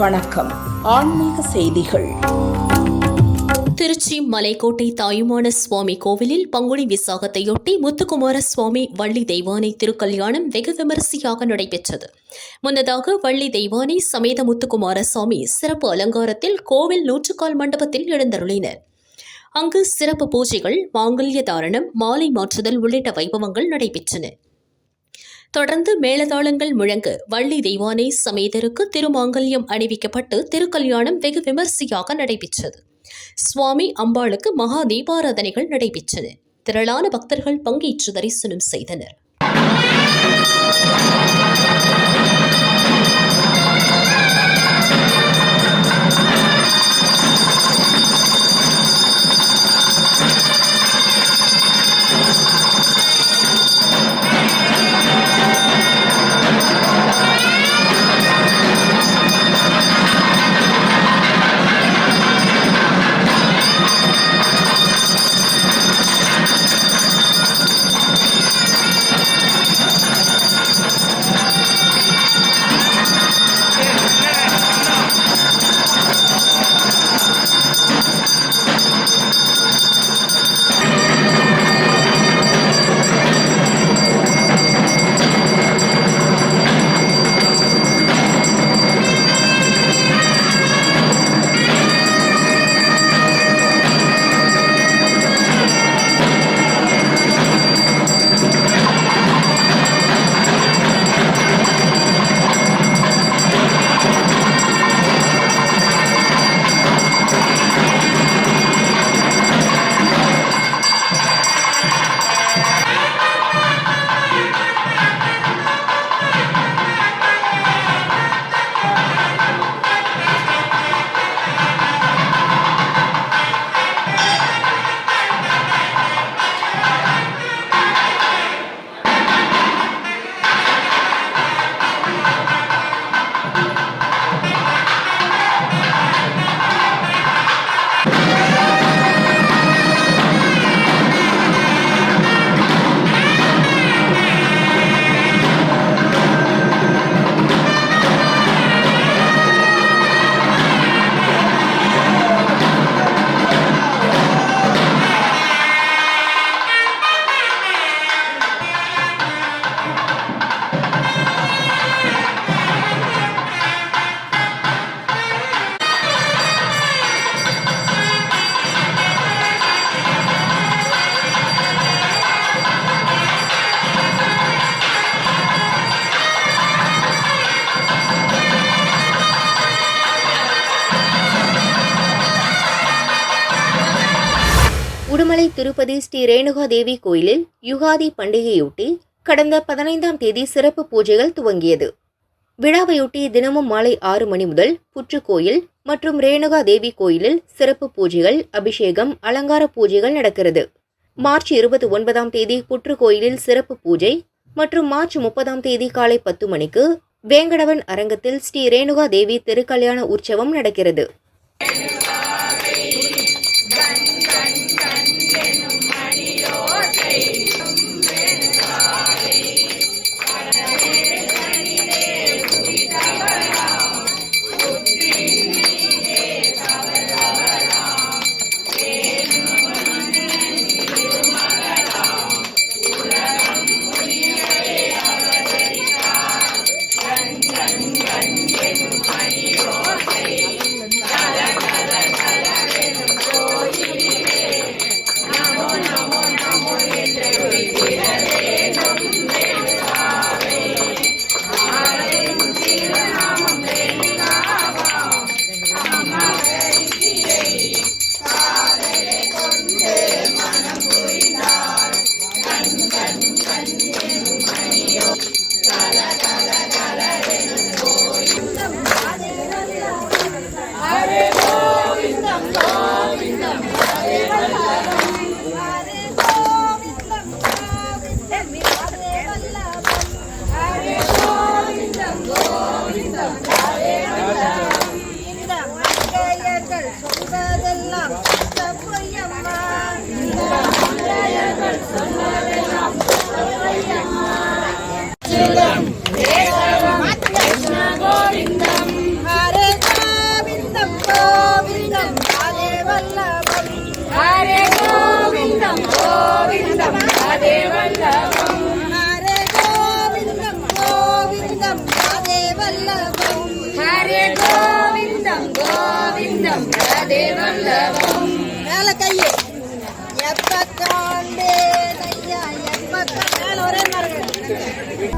வணக்கம். ஆன்மீக செய்திகள். திருச்சி மலைக்கோட்டை தாயுமான சுவாமி கோவிலில் பங்குனி விசாகத்தையொட்டி முத்துக்குமார சுவாமி வள்ளி தெய்வானை திருக்கல்யாணம் வெகு விமரிசையாக நடைபெற்றது. முன்னதாக வள்ளி தெய்வானை சமேத முத்துக்குமார சுவாமி சிறப்பு அலங்காரத்தில் கோவில் நூற்றுக்கால் மண்டபத்தில் எழுந்தருளினர். அங்கு சிறப்பு பூஜைகள் மாங்கல்ய தாரணம் மாலை மாற்றுதல் உள்ளிட்ட வைபவங்கள் நடைபெற்றன. தொடர்ந்து மேளதாளங்கள் முழங்க வள்ளி தெய்வானை சமேதருக்கு திருமாங்கல்யம் அணிவிக்கப்பட்டு திருக்கல்யாணம் வெகு விமரிசையாக நடைபெற்றது. சுவாமி அம்பாளுக்கு மகா தீபாராதனைகள் நடைபெற்றன. திரளான பக்தர்கள் பங்கேற்று தரிசனம் செய்தனர். உடுமலை திருப்பதி ஸ்ரீ ரேணுகா தேவி கோயிலில் யுகாதி பண்டிகையொட்டி கடந்த பதினைந்தாம் தேதி சிறப்பு பூஜைகள் துவங்கியது. விழாவையொட்டி தினமும் மாலை ஆறு மணி முதல் புற்றுக்கோயில் மற்றும் ரேணுகா தேவி கோயிலில் சிறப்பு பூஜைகள் அபிஷேகம் அலங்கார பூஜைகள் நடக்கிறது. மார்ச் இருபத்தி ஒன்பதாம் தேதி புற்றுக்கோயிலில் சிறப்பு பூஜை மற்றும் மார்ச் முப்பதாம் தேதி காலை பத்து மணிக்கு வேங்கடவன் அரங்கத்தில் ஸ்ரீ ரேணுகா தேவி திருக்கல்யாண உற்சவம் நடக்கிறது. எண்பத்தாண்டு. ஐயா எண்பத்தாண்டு. ஒரே மாதிரி